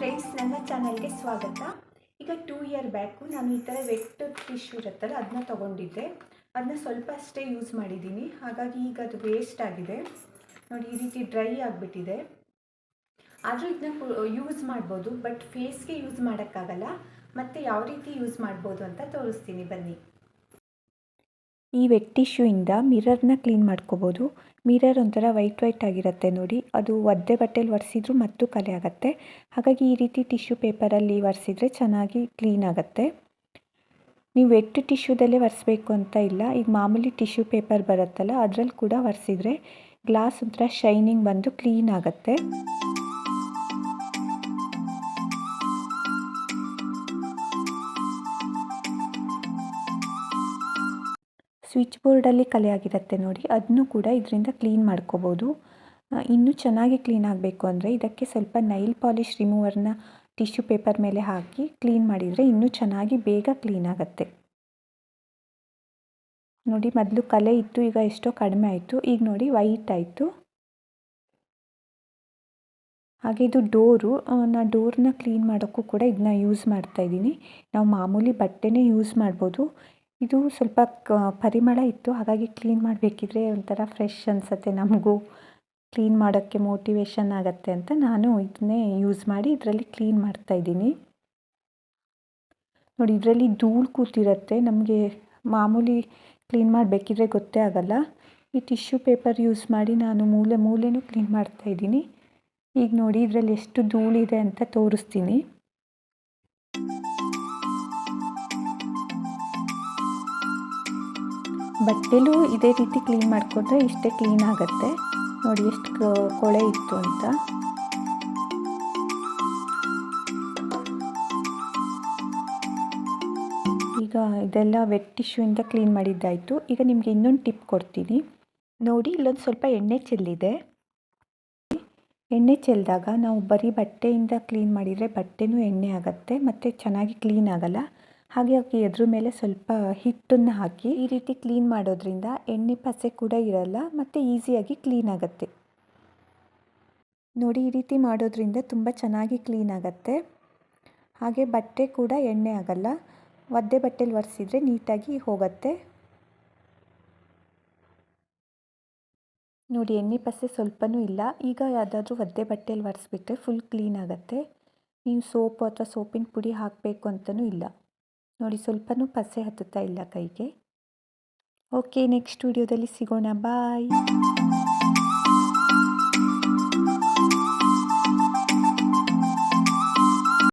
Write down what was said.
Friends ನನ್ನ ಚಾನಲ್ಗೆ ಸ್ವಾಗತ. ಈಗ ಟೂ ಇಯರ್ ಬ್ಯಾಕು ನಾನು ಈ ಥರ ವೆಟ್ ಟಿಶ್ಯೂ ಇರುತ್ತಲ್ಲ ಅದನ್ನ ತೊಗೊಂಡಿದ್ದೆ. ಅದನ್ನ ಸ್ವಲ್ಪ ಅಷ್ಟೇ ಯೂಸ್ ಮಾಡಿದ್ದೀನಿ. ಹಾಗಾಗಿ ಈಗ ಅದು ವೇಸ್ಟ್ ಆಗಿದೆ. ನೋಡಿ, ಈ ರೀತಿ ಡ್ರೈ ಆಗಿಬಿಟ್ಟಿದೆ. ಆದರೂ ಇದನ್ನ ಯೂಸ್ ಮಾಡ್ಬೋದು ಬಟ್ ಫೇಸ್ಗೆ ಯೂಸ್ ಮಾಡೋಕ್ಕಾಗಲ್ಲ. ಮತ್ತು ಯಾವ ರೀತಿ ಯೂಸ್ ಮಾಡ್ಬೋದು ಅಂತ ತೋರಿಸ್ತೀನಿ. ಬನ್ನಿ. ಈ ವೆಟ್ ಟಿಶ್ಯೂಯಿಂದ ಮಿರರ್ನ ಕ್ಲೀನ್ ಮಾಡ್ಕೋಬೋದು. ಮಿರರ್ ಒಂಥರ ವೈಟ್ ವೈಟ್ ಆಗಿರುತ್ತೆ ನೋಡಿ. ಅದು ಒದ್ದೆ ಬಟ್ಟೆಲಿ ಒರೆಸಿದ್ರು ಮತ್ತು ಕಲೆ ಆಗುತ್ತೆ. ಹಾಗಾಗಿ ಈ ರೀತಿ ಟಿಶ್ಯೂ ಪೇಪರಲ್ಲಿ ಒರೆಸಿದ್ರೆ ಚೆನ್ನಾಗಿ ಕ್ಲೀನ್ ಆಗುತ್ತೆ. ನೀವು ವೆಟ್ ಟಿಶ್ಯೂದಲ್ಲೇ ಒರೆಸ್ಬೇಕು ಅಂತ ಇಲ್ಲ. ಈಗ ಮಾಮೂಲಿ ಟಿಶ್ಯೂ ಪೇಪರ್ ಬರುತ್ತಲ್ಲ, ಅದರಲ್ಲಿ ಕೂಡ ಒರೆಸಿದ್ರೆ ಗ್ಲಾಸ್ ಒಂಥರ ಶೈನಿಂಗ್ ಬಂದು ಕ್ಲೀನ್ ಆಗುತ್ತೆ. ಸ್ವಿಚ್ ಬೋರ್ಡಲ್ಲಿ ಕಲೆ ಆಗಿರುತ್ತೆ ನೋಡಿ. ಅದನ್ನು ಕೂಡ ಇದರಿಂದ ಕ್ಲೀನ್ ಮಾಡ್ಕೋಬೋದು. ಇನ್ನೂ ಚೆನ್ನಾಗಿ ಕ್ಲೀನ್ ಆಗಬೇಕು ಅಂದರೆ ಇದಕ್ಕೆ ಸ್ವಲ್ಪ ನೈಲ್ ಪಾಲಿಷ್ ರಿಮೂವರ್ನ ಟಿಶ್ಯೂ ಪೇಪರ್ ಮೇಲೆ ಹಾಕಿ ಕ್ಲೀನ್ ಮಾಡಿದರೆ ಇನ್ನೂ ಚೆನ್ನಾಗಿ ಬೇಗ ಕ್ಲೀನ್ ಆಗುತ್ತೆ. ನೋಡಿ, ಮೊದಲು ಕಲೆ ಇತ್ತು, ಈಗ ಎಷ್ಟೋ ಕಡಿಮೆ ಆಯಿತು. ಈಗ ನೋಡಿ, ವೈಟ್ ಆಯಿತು. ಹಾಗೆ ಇದು ಡೋರು. ನಾ ಡೋರ್ನ ಕ್ಲೀನ್ ಮಾಡೋಕ್ಕೂ ಕೂಡ ಇದನ್ನ ಯೂಸ್ ಮಾಡ್ತಾ ಇದ್ದೀನಿ. ನಾವು ಮಾಮೂಲಿ ಬಟ್ಟೆನೇ ಯೂಸ್ ಮಾಡ್ಬೋದು. ಇದು ಸ್ವಲ್ಪ ಪರಿಮಳ ಇತ್ತು. ಹಾಗಾಗಿ ಕ್ಲೀನ್ ಮಾಡಬೇಕಿದ್ರೆ ಒಂಥರ ಫ್ರೆಶ್ ಅನಿಸುತ್ತೆ ನಮಗೂ. ಕ್ಲೀನ್ ಮಾಡೋಕ್ಕೆ ಮೋಟಿವೇಶನ್ ಆಗುತ್ತೆ ಅಂತ ನಾನು ಇದನ್ನೇ ಯೂಸ್ ಮಾಡಿ ಇದರಲ್ಲಿ ಕ್ಲೀನ್ ಮಾಡ್ತಾ ಇದ್ದೀನಿ. ನೋಡಿ, ಇದರಲ್ಲಿ ಧೂಳು ಕೂತಿರುತ್ತೆ. ನಮಗೆ ಮಾಮೂಲಿ ಕ್ಲೀನ್ ಮಾಡಬೇಕಿದ್ರೆ ಗೊತ್ತೇ ಆಗಲ್ಲ. ಈ ಟಿಶ್ಯೂ ಪೇಪರ್ ಯೂಸ್ ಮಾಡಿ ನಾನು ಮೂಲೆ ಮೂಲೆನೂ ಕ್ಲೀನ್ ಮಾಡ್ತಾ ಇದ್ದೀನಿ. ಈಗ ನೋಡಿ, ಇದರಲ್ಲಿ ಎಷ್ಟು ಧೂಳಿದೆ ಅಂತ ತೋರಿಸ್ತೀನಿ. ಬಟ್ಟೆಲೂ ಇದೇ ರೀತಿ ಕ್ಲೀನ್ ಮಾಡಿಕೊಂಡ್ರೆ ಇಷ್ಟೇ ಕ್ಲೀನ್ ಆಗುತ್ತೆ. ನೋಡಿ ಎಷ್ಟು ಕೊಳೆ ಇತ್ತು ಅಂತ. ಈಗ ಇದೆಲ್ಲ ವೆಟ್ ಟಿಶ್ಯೂಯಿಂದ ಕ್ಲೀನ್ ಮಾಡಿದ್ದಾಯಿತು. ಈಗ ನಿಮಗೆ ಇನ್ನೊಂದು ಟಿಪ್ ಕೊಡ್ತೀನಿ. ನೋಡಿ, ಇಲ್ಲೊಂದು ಸ್ವಲ್ಪ ಎಣ್ಣೆ ಚೆಲ್ಲಿದೆ. ಎಣ್ಣೆ ಚೆಲ್ಲಿದಾಗ ನಾವು ಬರೀ ಬಟ್ಟೆಯಿಂದ ಕ್ಲೀನ್ ಮಾಡಿದರೆ ಬಟ್ಟೆನೂ ಎಣ್ಣೆ ಆಗುತ್ತೆ, ಮತ್ತು ಚೆನ್ನಾಗಿ ಕ್ಲೀನ್ ಆಗಲ್ಲ. ಹಾಗಾಗಿ ಎದ್ರ ಮೇಲೆ ಸ್ವಲ್ಪ ಹಿಟ್ಟನ್ನು ಹಾಕಿ ಈ ರೀತಿ ಕ್ಲೀನ್ ಮಾಡೋದ್ರಿಂದ ಎಣ್ಣೆ ಪಸೆ ಕೂಡ ಇರಲ್ಲ ಮತ್ತು ಈಸಿಯಾಗಿ ಕ್ಲೀನ್ ಆಗುತ್ತೆ. ನೋಡಿ ಈ ರೀತಿ ಮಾಡೋದ್ರಿಂದ ತುಂಬ ಚೆನ್ನಾಗಿ ಕ್ಲೀನ್ ಆಗುತ್ತೆ. ಹಾಗೆ ಬಟ್ಟೆ ಕೂಡ ಎಣ್ಣೆ ಆಗಲ್ಲ, ಒದ್ದೆ ಬಟ್ಟೆಲಿ ಒರೆಸಿದ್ರೆ ನೀಟಾಗಿ ಹೋಗುತ್ತೆ. ನೋಡಿ ಎಣ್ಣೆ ಪಸೆ ಸ್ವಲ್ಪನೂ ಇಲ್ಲ, ಈಗ ಯಾವುದಾದ್ರೂ ಒದ್ದೆ ಬಟ್ಟೆಲಿ ಒರೆಸ್ಬಿಟ್ರೆ ಫುಲ್ ಕ್ಲೀನ್ ಆಗುತ್ತೆ. ನೀವು ಸೋಪು ಅಥವಾ ಸೋಪಿನ ಪುಡಿ ಹಾಕಬೇಕು ಅಂತಲೂ ಇಲ್ಲ. ನೋಡಿ ಸ್ವಲ್ಪನೂ ಪಸೆ ಹತ್ತುತ್ತಾ ಇಲ್ಲ ಕೈಗೆ. ಓಕೆ ನೆಕ್ಸ್ಟ್ ವಿಡಿಯೋದಲ್ಲಿ ಸಿಗೋಣ. ಬಾಯ್